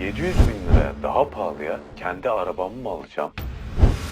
700 bin liraya daha pahalıya kendi arabamı mı alacağım?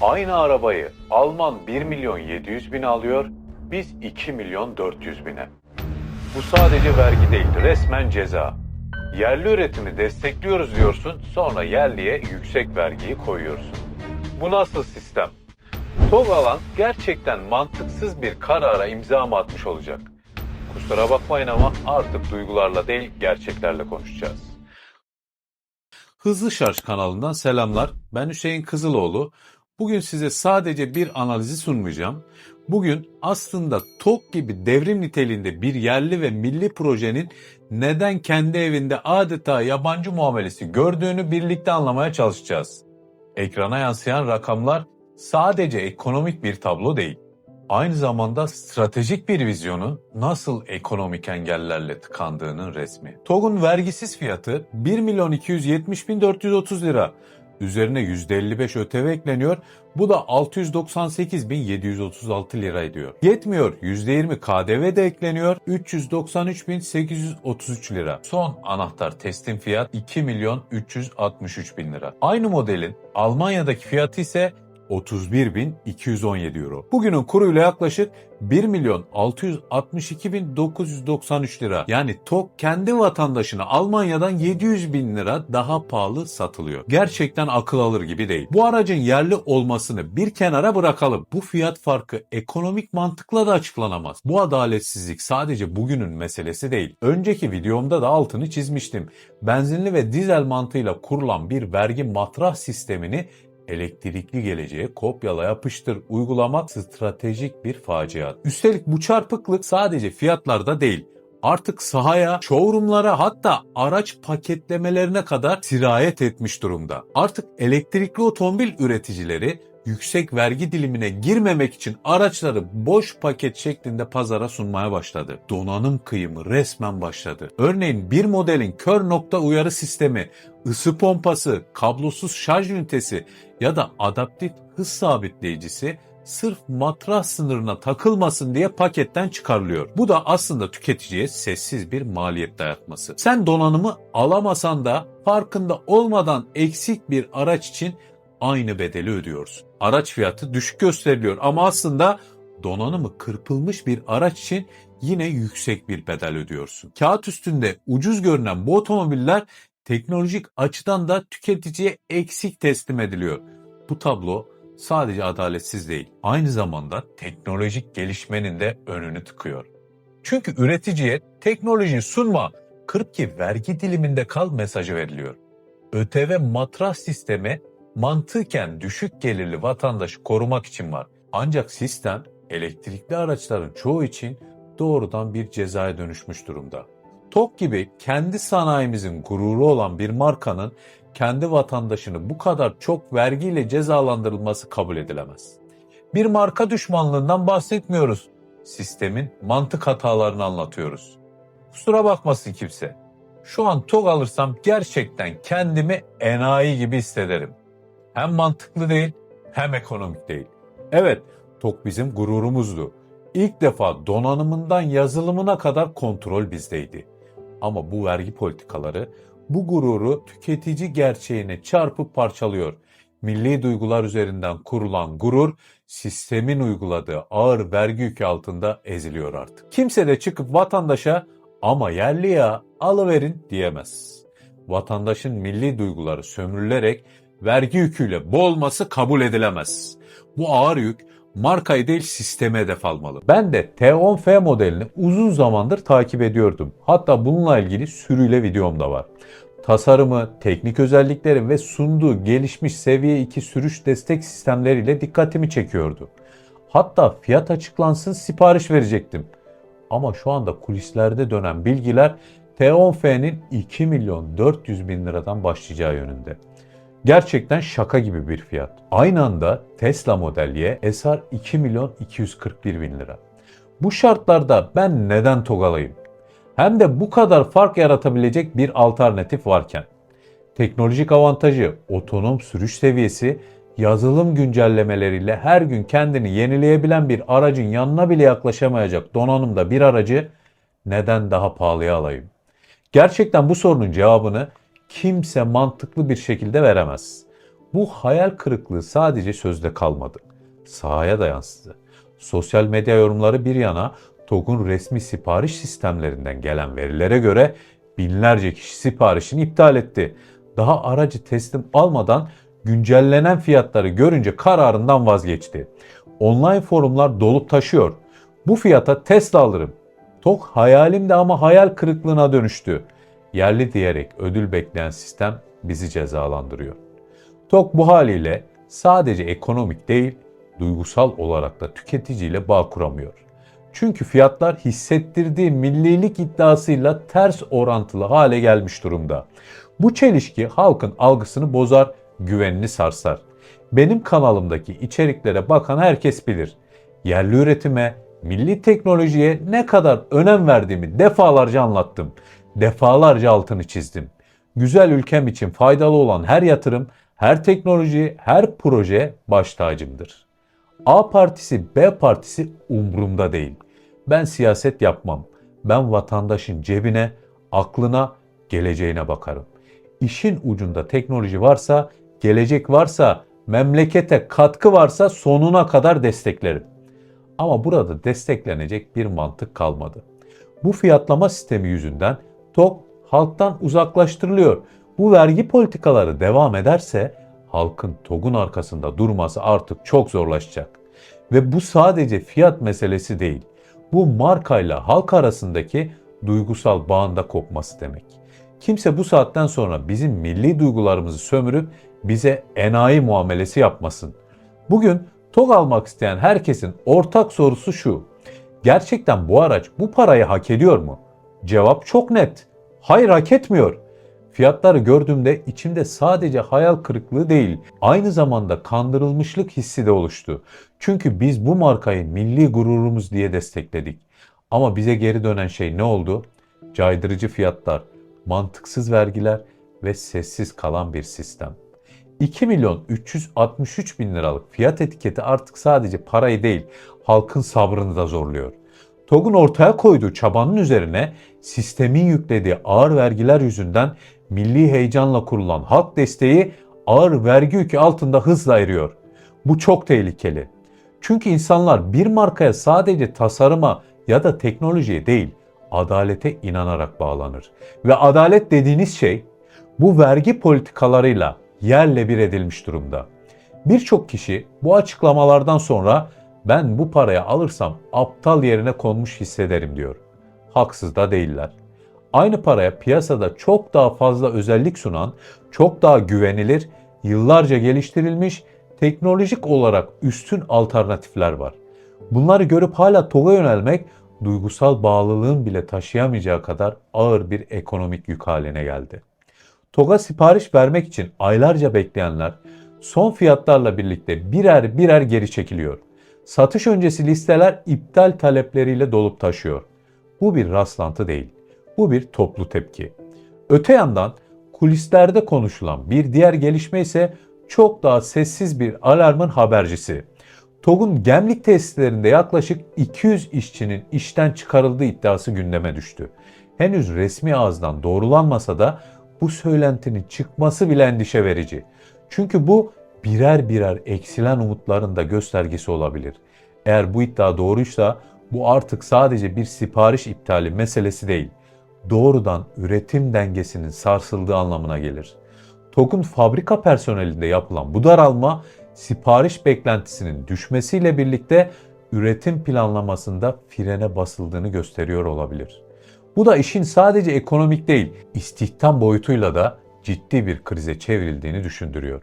Aynı arabayı Alman 1 milyon 700 bin alıyor, biz 2 milyon 400 bine. Bu sadece vergi değil, resmen ceza. Yerli üretimi destekliyoruz diyorsun, sonra yerliye yüksek vergiyi koyuyorsun. Bu nasıl sistem? Togalan gerçekten mantıksız bir karara imza mı atmış olacak? Kusura bakmayın ama artık duygularla değil gerçeklerle konuşacağız. Hızlı Şarj kanalından selamlar. Ben Hüseyin Kızıloğlu. Bugün size sadece bir analizi sunmayacağım. Bugün aslında TOK gibi devrim niteliğinde bir yerli ve milli projenin neden kendi evinde adeta yabancı muamelesi gördüğünü birlikte anlamaya çalışacağız. Ekrana yansıyan rakamlar sadece ekonomik bir tablo değil. Aynı zamanda stratejik bir vizyonun nasıl ekonomik engellerle tıkandığının resmi. TOG'un vergisiz fiyatı 1 milyon 270 bin 430 lira. Üzerine %55 ÖTV ekleniyor. Bu da 698 bin 736 lira ediyor. Yetmiyor. %20 KDV de ekleniyor. 393 bin 833 lira. Son anahtar teslim fiyat 2 milyon 363 bin lira. Aynı modelin Almanya'daki fiyatı ise 31.217 euro. Bugünün kuruyla yaklaşık 1 milyon 662 bin 993 lira. Yani TOK kendi vatandaşına Almanya'dan 700 bin lira daha pahalı satılıyor. Gerçekten akıl alır gibi değil. Bu aracın yerli olmasını bir kenara bırakalım. Bu fiyat farkı ekonomik mantıkla da açıklanamaz. Bu adaletsizlik sadece bugünün meselesi değil. Önceki videomda da altını çizmiştim. Benzinli ve dizel mantığıyla kurulan bir vergi matrah sistemini elektrikli geleceğe kopyala yapıştır uygulamak stratejik bir facia. Üstelik bu çarpıklık sadece fiyatlarda değil, artık sahaya, showroomlara hatta araç paketlemelerine kadar sirayet etmiş durumda. Artık elektrikli otomobil üreticileri yüksek vergi dilimine girmemek için araçları boş paket şeklinde pazara sunmaya başladı. Donanım kıyımı resmen başladı. Örneğin bir modelin kör nokta uyarı sistemi, ısı pompası, kablosuz şarj ünitesi ya da adaptif hız sabitleyicisi sırf matrah sınırına takılmasın diye paketten çıkarılıyor. Bu da aslında tüketiciye sessiz bir maliyet dayatması. Sen donanımı alamasan da farkında olmadan eksik bir araç için aynı bedeli ödüyorsun. Araç fiyatı düşük gösteriliyor ama aslında donanımı kırpılmış bir araç için yine yüksek bir bedel ödüyorsun. Kağıt üstünde ucuz görünen bu otomobiller teknolojik açıdan da tüketiciye eksik teslim ediliyor. Bu tablo sadece adaletsiz değil, aynı zamanda teknolojik gelişmenin de önünü tıkıyor. Çünkü üreticiye teknoloji sunma, kırp ki vergi diliminde kal mesajı veriliyor. ÖTV matrah sistemi mantıken düşük gelirli vatandaşı korumak için var. Ancak sistem elektrikli araçların çoğu için doğrudan bir cezaya dönüşmüş durumda. TOK gibi kendi sanayimizin gururu olan bir markanın kendi vatandaşını bu kadar çok vergiyle cezalandırılması kabul edilemez. Bir marka düşmanlığından bahsetmiyoruz. Sistemin mantık hatalarını anlatıyoruz. Kusura bakmasın kimse. Şu an TOG alırsam gerçekten kendimi enayi gibi hissederim. Hem mantıklı değil hem ekonomik değil. Evet, TOG bizim gururumuzdu. İlk defa donanımından yazılımına kadar kontrol bizdeydi. Ama bu vergi politikaları bu gururu tüketici gerçeğine çarpıp parçalıyor. Milli duygular üzerinden kurulan gurur sistemin uyguladığı ağır vergi yükü altında eziliyor artık. Kimse de çıkıp vatandaşa ama yerli ya alıverin diyemez. Vatandaşın milli duyguları sömürülerek vergi yüküyle boğulması kabul edilemez. Bu ağır yük markayı değil sisteme hedef almalı. Ben de T10F modelini uzun zamandır takip ediyordum. Hatta bununla ilgili sürüyle videom da var. Tasarımı, teknik özellikleri ve sunduğu gelişmiş seviye 2 sürüş destek sistemleriyle dikkatimi çekiyordu. Hatta fiyat açıklansın sipariş verecektim. Ama şu anda kulislerde dönen bilgiler T10F'nin 2 milyon 400 bin liradan başlayacağı yönünde. Gerçekten şaka gibi bir fiyat. Aynı anda Tesla Model Y SR 2 milyon 241 bin lira. Bu şartlarda ben neden togalayım? Hem de bu kadar fark yaratabilecek bir alternatif varken. Teknolojik avantajı, otonom sürüş seviyesi, yazılım güncellemeleriyle her gün kendini yenileyebilen bir aracın yanına bile yaklaşamayacak donanımda bir aracı neden daha pahalıya alayım? Gerçekten bu sorunun cevabını kimse mantıklı bir şekilde veremez. Bu hayal kırıklığı sadece sözde kalmadı. Sahaya da yansıdı. Sosyal medya yorumları bir yana TOG'un resmi sipariş sistemlerinden gelen verilere göre binlerce kişi siparişini iptal etti. Daha aracı teslim almadan güncellenen fiyatları görünce kararından vazgeçti. Online forumlar dolup taşıyor. Bu fiyata Tesla alırım. TOG hayalimde ama hayal kırıklığına dönüştü. Yerli diyerek ödül bekleyen sistem bizi cezalandırıyor. TOG bu haliyle sadece ekonomik değil, duygusal olarak da tüketiciyle bağ kuramıyor. Çünkü fiyatlar hissettirdiği millilik iddiasıyla ters orantılı hale gelmiş durumda. Bu çelişki halkın algısını bozar, güvenini sarsar. Benim kanalımdaki içeriklere bakan herkes bilir. Yerli üretime, milli teknolojiye ne kadar önem verdiğimi defalarca anlattım. Defalarca altını çizdim. Güzel ülkem için faydalı olan her yatırım, her teknoloji, her proje baş tacımdır. A partisi, B partisi umurumda değil. Ben siyaset yapmam. Ben vatandaşın cebine, aklına, geleceğine bakarım. İşin ucunda teknoloji varsa, gelecek varsa, memlekete katkı varsa sonuna kadar desteklerim. Ama burada desteklenecek bir mantık kalmadı. Bu fiyatlama sistemi yüzünden TOK halktan uzaklaştırılıyor. Bu vergi politikaları devam ederse halkın TOG'un arkasında durması artık çok zorlaşacak. Ve bu sadece fiyat meselesi değil. Bu markayla halk arasındaki duygusal bağında kopması demek. Kimse bu saatten sonra bizim milli duygularımızı sömürüp bize enayi muamelesi yapmasın. Bugün TOG almak isteyen herkesin ortak sorusu şu. Gerçekten bu araç bu parayı hak ediyor mu? Cevap çok net. Hayır hak etmiyor. Fiyatları gördüğümde içimde sadece hayal kırıklığı değil, aynı zamanda kandırılmışlık hissi de oluştu. Çünkü biz bu markayı milli gururumuz diye destekledik. Ama bize geri dönen şey ne oldu? Caydırıcı fiyatlar, mantıksız vergiler ve sessiz kalan bir sistem. 2 milyon 363 bin liralık fiyat etiketi artık sadece parayı değil, halkın sabrını da zorluyor. TOG'un ortaya koyduğu çabanın üzerine sistemin yüklediği ağır vergiler yüzünden milli heyecanla kurulan halk desteği ağır vergi yükü altında hızla eriyor. Bu çok tehlikeli. Çünkü insanlar bir markaya sadece tasarıma ya da teknolojiye değil, adalete inanarak bağlanır. Ve adalet dediğiniz şey bu vergi politikalarıyla yerle bir edilmiş durumda. Birçok kişi bu açıklamalardan sonra ben bu paraya alırsam aptal yerine konmuş hissederim diyor. Haksız da değiller. Aynı paraya piyasada çok daha fazla özellik sunan, çok daha güvenilir, yıllarca geliştirilmiş, teknolojik olarak üstün alternatifler var. Bunları görüp hala TOG'a yönelmek duygusal bağlılığın bile taşıyamayacağı kadar ağır bir ekonomik yük haline geldi. TOG'a sipariş vermek için aylarca bekleyenler son fiyatlarla birlikte birer birer geri çekiliyor. Satış öncesi listeler iptal talepleriyle dolup taşıyor. Bu bir rastlantı değil. Bu bir toplu tepki. Öte yandan kulislerde konuşulan bir diğer gelişme ise çok daha sessiz bir alarmın habercisi. TOG'un gemlik tesislerinde yaklaşık 200 işçinin işten çıkarıldığı iddiası gündeme düştü. Henüz resmi ağızdan doğrulanmasa da bu söylentinin çıkması bile endişe verici. Çünkü bu birer birer eksilen umutların da göstergesi olabilir. Eğer bu iddia doğruysa bu artık sadece bir sipariş iptali meselesi değil. Doğrudan üretim dengesinin sarsıldığı anlamına gelir. TOG'un fabrika personelinde yapılan bu daralma sipariş beklentisinin düşmesiyle birlikte üretim planlamasında frene basıldığını gösteriyor olabilir. Bu da işin sadece ekonomik değil, istihdam boyutuyla da ciddi bir krize çevrildiğini düşündürüyor.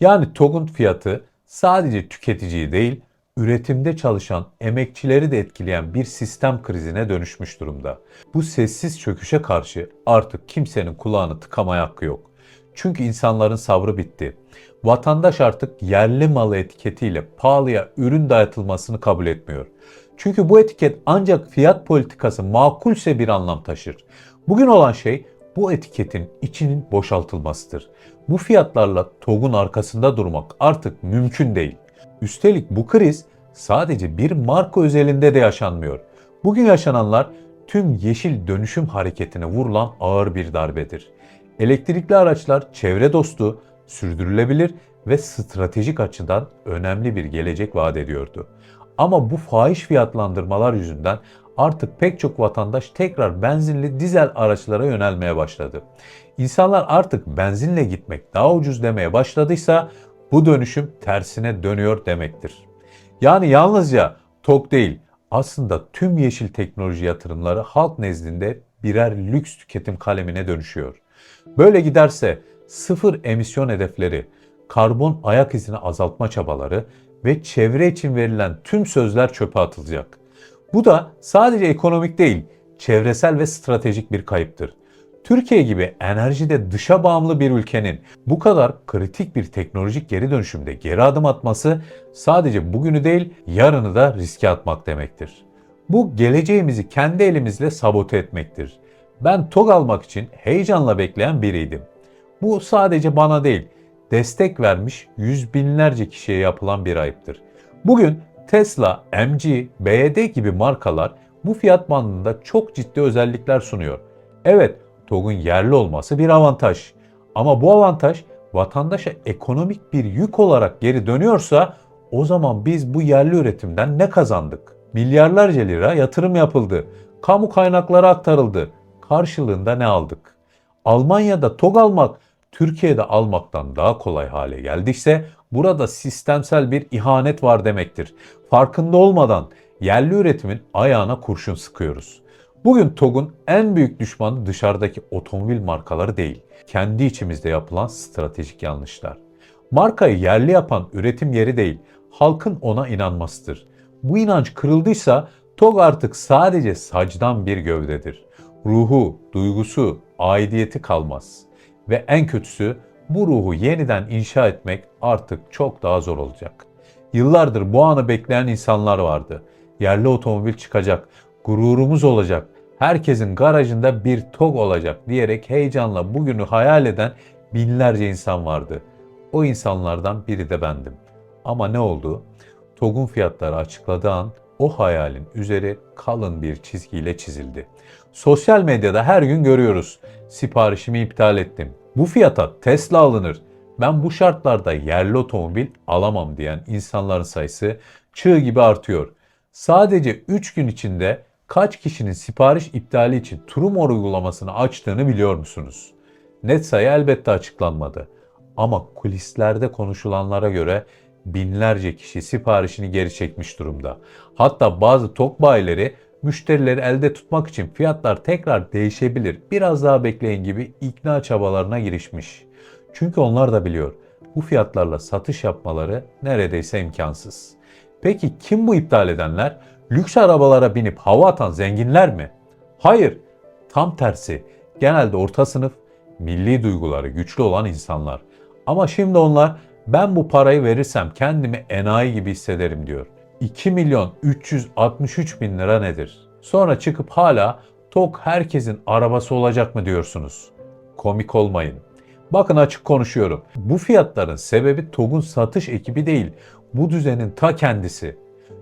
Yani TOG'un fiyatı sadece tüketiciyi değil, üretimde çalışan emekçileri de etkileyen bir sistem krizine dönüşmüş durumda. Bu sessiz çöküşe karşı artık kimsenin kulağını tıkamaya hakkı yok. Çünkü insanların sabrı bitti. Vatandaş artık yerli malı etiketiyle pahalıya ürün dayatılmasını kabul etmiyor. Çünkü bu etiket ancak fiyat politikası makulse bir anlam taşır. Bugün olan şey bu etiketin içinin boşaltılmasıdır. Bu fiyatlarla TOG'un arkasında durmak artık mümkün değil. Üstelik bu kriz sadece bir marka özelinde de yaşanmıyor. Bugün yaşananlar tüm yeşil dönüşüm hareketine vurulan ağır bir darbedir. Elektrikli araçlar çevre dostu, sürdürülebilir ve stratejik açıdan önemli bir gelecek vaat ediyordu. Ama bu fahiş fiyatlandırmalar yüzünden artık pek çok vatandaş tekrar benzinli dizel araçlara yönelmeye başladı. İnsanlar artık benzinle gitmek daha ucuz demeye başladıysa bu dönüşüm tersine dönüyor demektir. Yani yalnızca TOG değil, aslında tüm yeşil teknoloji yatırımları halk nezdinde birer lüks tüketim kalemine dönüşüyor. Böyle giderse sıfır emisyon hedefleri, karbon ayak izini azaltma çabaları ve çevre için verilen tüm sözler çöpe atılacak. Bu da sadece ekonomik değil, çevresel ve stratejik bir kayıptır. Türkiye gibi enerjide dışa bağımlı bir ülkenin bu kadar kritik bir teknolojik geri dönüşümde geri adım atması sadece bugünü değil yarını da riske atmak demektir. Bu geleceğimizi kendi elimizle sabote etmektir. Ben TOG almak için heyecanla bekleyen biriydim. Bu sadece bana değil, destek vermiş yüz binlerce kişiye yapılan bir ayıptır. Bugün Tesla, MG, BYD gibi markalar bu fiyat bandında çok ciddi özellikler sunuyor. Evet, TOG'un yerli olması bir avantaj. Ama bu avantaj vatandaşa ekonomik bir yük olarak geri dönüyorsa o zaman biz bu yerli üretimden ne kazandık? Milyarlarca lira yatırım yapıldı. Kamu kaynakları aktarıldı. Karşılığında ne aldık? Almanya'da TOG almak Türkiye'de almaktan daha kolay hale geldiyse burada sistemsel bir ihanet var demektir. Farkında olmadan yerli üretimin ayağına kurşun sıkıyoruz. Bugün TOG'un en büyük düşmanı dışarıdaki otomobil markaları değil, kendi içimizde yapılan stratejik yanlışlar. Markayı yerli yapan üretim yeri değil, halkın ona inanmasıdır. Bu inanç kırıldıysa TOG artık sadece sacdan bir gövdedir. Ruhu, duygusu, aidiyeti kalmaz. Ve en kötüsü bu ruhu yeniden inşa etmek artık çok daha zor olacak. Yıllardır bu anı bekleyen insanlar vardı. Yerli otomobil çıkacak, gururumuz olacak, herkesin garajında bir TOG olacak diyerek heyecanla bugünü hayal eden binlerce insan vardı. O insanlardan biri de bendim. Ama ne oldu? TOG'un fiyatları açıkladığı an o hayalin üzeri kalın bir çizgiyle çizildi. Sosyal medyada her gün görüyoruz. Siparişimi iptal ettim. Bu fiyata Tesla alınır. Ben bu şartlarda yerli otomobil alamam diyen insanların sayısı çığ gibi artıyor. Sadece 3 gün içinde kaç kişinin sipariş iptali için Trumor uygulamasını açtığını biliyor musunuz? Net sayı elbette açıklanmadı. Ama kulislerde konuşulanlara göre binlerce kişi siparişini geri çekmiş durumda. Hatta bazı tok bayileri müşterileri elde tutmak için fiyatlar tekrar değişebilir, biraz daha bekleyin gibi ikna çabalarına girişmiş. Çünkü onlar da biliyor bu fiyatlarla satış yapmaları neredeyse imkansız. Peki kim bu iptal edenler? Lüks arabalara binip hava atan zenginler mi? Hayır, tam tersi. Genelde orta sınıf, milli duyguları güçlü olan insanlar. Ama şimdi onlar ben bu parayı verirsem kendimi enayi gibi hissederim diyor. 2 milyon 363 bin lira nedir? Sonra çıkıp hala TOK herkesin arabası olacak mı diyorsunuz? Komik olmayın. Bakın açık konuşuyorum. Bu fiyatların sebebi TOG'un satış ekibi değil, bu düzenin ta kendisi.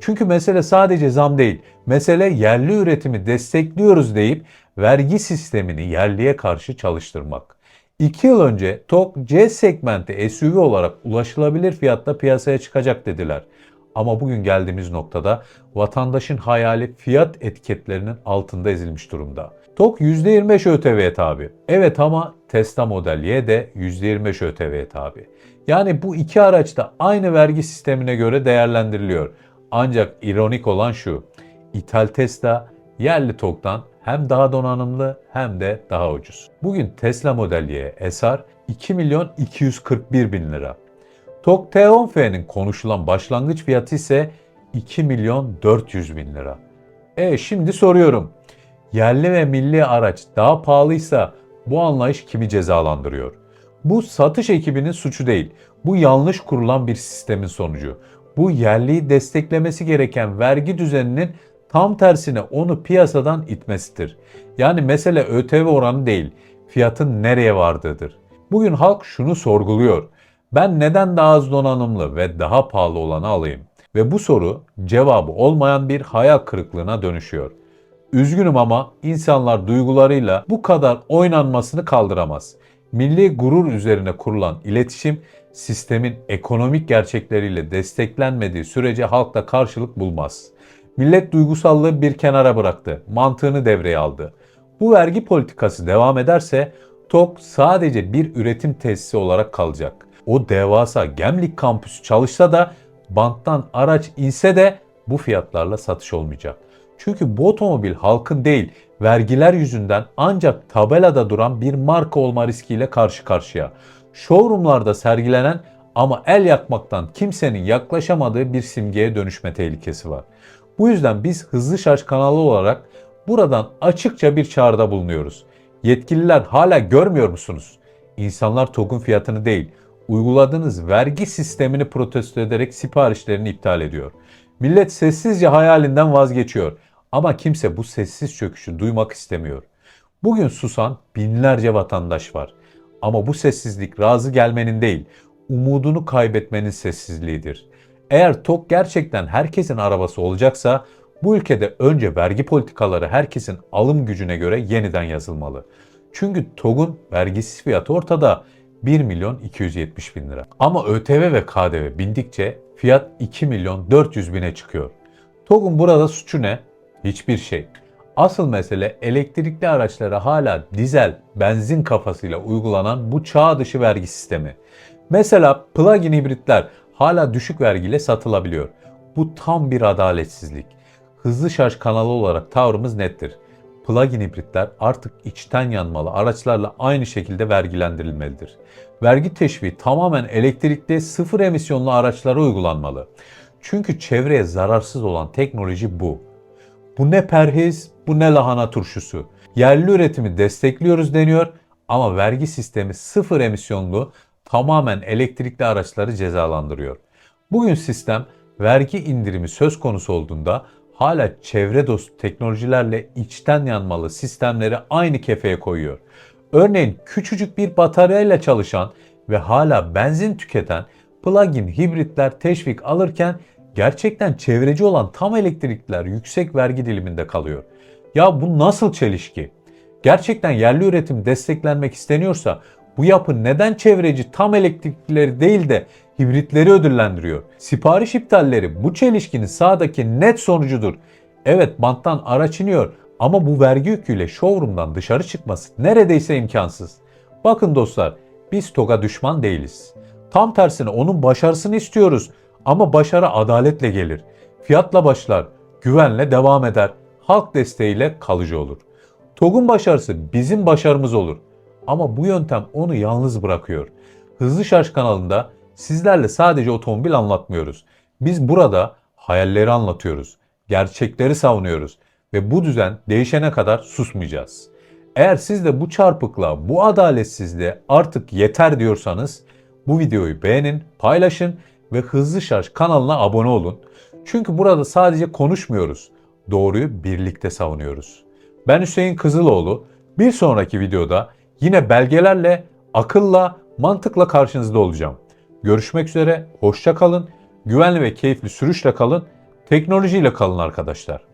Çünkü mesele sadece zam değil. Mesele yerli üretimi destekliyoruz deyip vergi sistemini yerliye karşı çalıştırmak. 2 yıl önce TOG C segmenti SUV olarak ulaşılabilir fiyatta piyasaya çıkacak dediler. Ama bugün geldiğimiz noktada vatandaşın hayali fiyat etiketlerinin altında ezilmiş durumda. TOG %25 ÖTV'ye tabi. Evet ama Tesla Model Y de %25 ÖTV'ye tabi. Yani bu iki araç da aynı vergi sistemine göre değerlendiriliyor. Ancak ironik olan şu, ithal Tesla yerli TOG'dan hem daha donanımlı hem de daha ucuz. Bugün Tesla Model Y SR 2 milyon 241 bin lira. TOG T10F'nin konuşulan başlangıç fiyatı ise 2 milyon 400 bin lira. E şimdi soruyorum. Yerli ve milli araç daha pahalıysa bu anlayış kimi cezalandırıyor? Bu satış ekibinin suçu değil. Bu yanlış kurulan bir sistemin sonucu. Bu yerliyi desteklemesi gereken vergi düzeninin tam tersine onu piyasadan itmesidir. Yani mesele ÖTV oranı değil, fiyatın nereye vardığıdır. Bugün halk şunu sorguluyor. Ben neden daha az donanımlı ve daha pahalı olanı alayım? Ve bu soru cevabı olmayan bir hayal kırıklığına dönüşüyor. Üzgünüm ama insanlar duygularıyla bu kadar oynanmasını kaldıramaz. milli gurur üzerine kurulan iletişim sistemin ekonomik gerçekleriyle desteklenmediği sürece halkta karşılık bulmaz. Millet duygusallığı bir kenara bıraktı, mantığını devreye aldı. Bu vergi politikası devam ederse TOK sadece bir üretim tesisi olarak kalacak. O devasa Gemlik kampüsü çalışsa da banttan araç inse de bu fiyatlarla satış olmayacak. Çünkü bu otomobil halkın değil, vergiler yüzünden ancak tabelada duran bir marka olma riskiyle karşı karşıya. Showroomlarda sergilenen ama el yakmaktan kimsenin yaklaşamadığı bir simgeye dönüşme tehlikesi var. Bu yüzden biz Hızlı Şarj kanalı olarak buradan açıkça bir çağrıda bulunuyoruz. Yetkililer hala görmüyor musunuz? İnsanlar TOG'un fiyatını değil, uyguladığınız vergi sistemini protesto ederek siparişlerini iptal ediyor. Millet sessizce hayalinden vazgeçiyor ama kimse bu sessiz çöküşü duymak istemiyor. Bugün susan binlerce vatandaş var. Ama bu sessizlik razı gelmenin değil, umudunu kaybetmenin sessizliğidir. Eğer TOK gerçekten herkesin arabası olacaksa bu ülkede önce vergi politikaları herkesin alım gücüne göre yeniden yazılmalı. Çünkü TOG'un vergisiz fiyatı ortada 1 milyon 270 bin lira. Ama ÖTV ve KDV bindikçe fiyat 2 milyon 400 bine çıkıyor. TOG'un burada suçu ne? Hiçbir şey. Asıl mesele elektrikli araçlara hala dizel, benzin kafasıyla uygulanan bu çağ dışı vergi sistemi. Mesela plug-in hibritler hala düşük vergiyle satılabiliyor. Bu tam bir adaletsizlik. Hızlı şarj kanalı olarak tavrımız nettir. Plug-in hibritler artık içten yanmalı araçlarla aynı şekilde vergilendirilmelidir. Vergi teşviği tamamen elektrikli sıfır emisyonlu araçlara uygulanmalı. Çünkü çevreye zararsız olan teknoloji bu. Bu ne perhiz, bu ne lahana turşusu. Yerli üretimi destekliyoruz deniyor ama vergi sistemi sıfır emisyonlu tamamen elektrikli araçları cezalandırıyor. Bugün sistem vergi indirimi söz konusu olduğunda hala çevre dostu teknolojilerle içten yanmalı sistemleri aynı kefeye koyuyor. Örneğin küçücük bir bataryayla çalışan ve hala benzin tüketen plug-in hibritler teşvik alırken gerçekten çevreci olan tam elektrikliler yüksek vergi diliminde kalıyor. Ya bu nasıl çelişki? Gerçekten yerli üretim desteklenmek isteniyorsa bu yapı neden çevreci tam elektriklileri değil de hibritleri ödüllendiriyor? Sipariş iptalleri bu çelişkinin sağdaki net sonucudur. Evet banttan araç iniyor ama bu vergi yüküyle showroom'dan dışarı çıkması neredeyse imkansız. Bakın dostlar biz TOG'a düşman değiliz. Tam tersine onun başarısını istiyoruz ama başarı adaletle gelir. Fiyatla başlar, güvenle devam eder, halk desteğiyle kalıcı olur. TOG'un başarısı bizim başarımız olur. Ama bu yöntem onu yalnız bırakıyor. Hızlı Şarj kanalında sizlerle sadece otomobil anlatmıyoruz. Biz burada hayalleri anlatıyoruz, gerçekleri savunuyoruz ve bu düzen değişene kadar susmayacağız. Eğer siz de bu çarpıklığa, bu adaletsizliğe artık yeter diyorsanız bu videoyu beğenin, paylaşın ve Hızlı Şarj kanalına abone olun. Çünkü burada sadece konuşmuyoruz, doğruyu birlikte savunuyoruz. Ben Hüseyin Kızıloğlu. Bir sonraki videoda yine belgelerle, akılla, mantıkla karşınızda olacağım. Görüşmek üzere, hoşça kalın, güvenli ve keyifli sürüşle kalın, teknolojiyle kalın arkadaşlar.